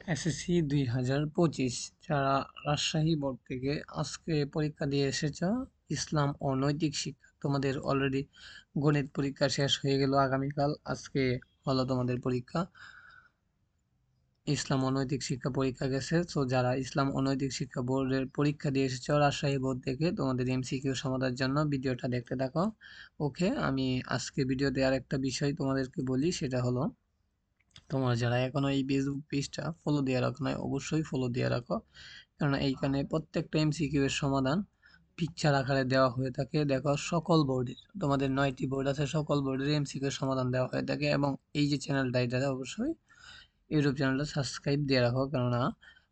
SSC দুই হাজার পঁচিশ, যারা রাজশাহী বোর্ড থেকে আজকে পরীক্ষা দিয়ে এসেছ, ইসলাম ও নৈতিক শিক্ষা, তোমাদের অলরেডি গণিত পরীক্ষা শেষ হয়ে গেল আগামীকাল, আজকে হলো তোমাদের পরীক্ষা। ইসলাম অনৈতিক শিক্ষা পরীক্ষা গেছে, তো যারা ইসলাম অনৈতিক শিক্ষা বোর্ডের পরীক্ষা দিয়ে এসেছ রাজশাহী বোর্ড থেকে, তোমাদের এমসিকিউ সমাধানের জন্য ভিডিওটা দেখতে থাকো। ওকে, আমি আজকে ভিডিওতে আর একটা বিষয় তোমাদেরকে বলি, সেটা হলো তোমরা যারা এখনও এই ফেসবুক পেজটা ফলো দিয়ে রাখো না অবশ্যই ফলো দিয়ে রাখো। কারণ এইখানে প্রত্যেকটা এমসিকিউ এর সমাধান পিকচার আকারে দেওয়া হয়ে থাকে। দেখো, সকল বোর্ডের তোমাদের নয়টি বোর্ড আছে, সকল বোর্ডের এমসিকিউ সমাধান দেওয়া হয়ে থাকে এবং এই যে চ্যানেলটা এটা অবশ্যই ইউটিউব চ্যানেলটা সাবস্ক্রাইব দিয়ে রাখো। কেননা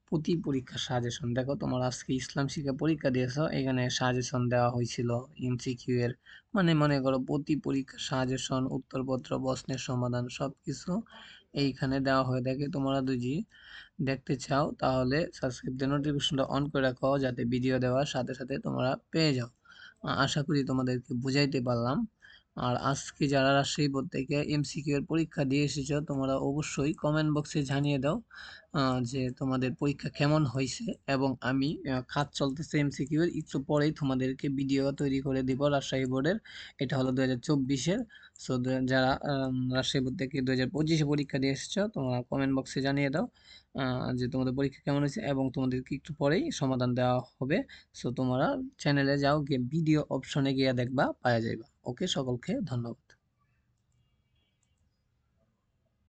প্রতি পরীক্ষা সাজেশন দেখো, তোমার আজকে ইসলাম শিক্ষা পরীক্ষা দিয়েছ, এখানে সাজেশন দেওয়া হয়েছিল এমসিকিউ এর। মানে মনে করো, প্রতি পরীক্ষা সাজেশন উত্তরপত্র, প্রশ্নের সমাধান সব কিছু এইখানে দেওয়া হয়ে থাকে। তোমরা যদি দেখতে চাও, তাহলে সাবস্ক্রাইব দিয়ে নোটিফিকেশনটা অন করে রাখো, যাতে ভিডিও দেওয়ার সাথে সাথে তোমরা পেয়ে যাও। আশা করি তোমাদেরকে বুঝাইতে পারলাম। আর আজকে যারা রাজশাহী বোর্ড থেকে এমসিকিউ এর পরীক্ষা দিয়ে এসেছ, তোমরা অবশ্যই কমেন্ট বক্সে জানিয়ে দাও যে তোমাদের পরীক্ষা কেমন হয়েছে এবং আমি খাত চলতেছে এমসিকিউ এর। একটু পরেই তোমাদেরকে ভিডিও তৈরি করে দিব রাজশাহী বোর্ডের। এটা হলো দু হাজার চব্বিশের সো যারা রাজশাহী বোর্ড থেকে দু হাজার পঁচিশে পরীক্ষা দিয়ে এসেছ, তোমরা কমেন্ট বক্সে জানিয়ে দাও যে তোমাদের পরীক্ষা কেমন হয়েছে এবং তোমাদেরকে একটু পরেই সমাধান দেওয়া হবে। সো তোমরা চ্যানেলে যাও, গিয়ে ভিডিও অপশনে গিয়ে দেখবা, পাওয়া যাইবা। ওকে সকলকে ধন্যবাদ।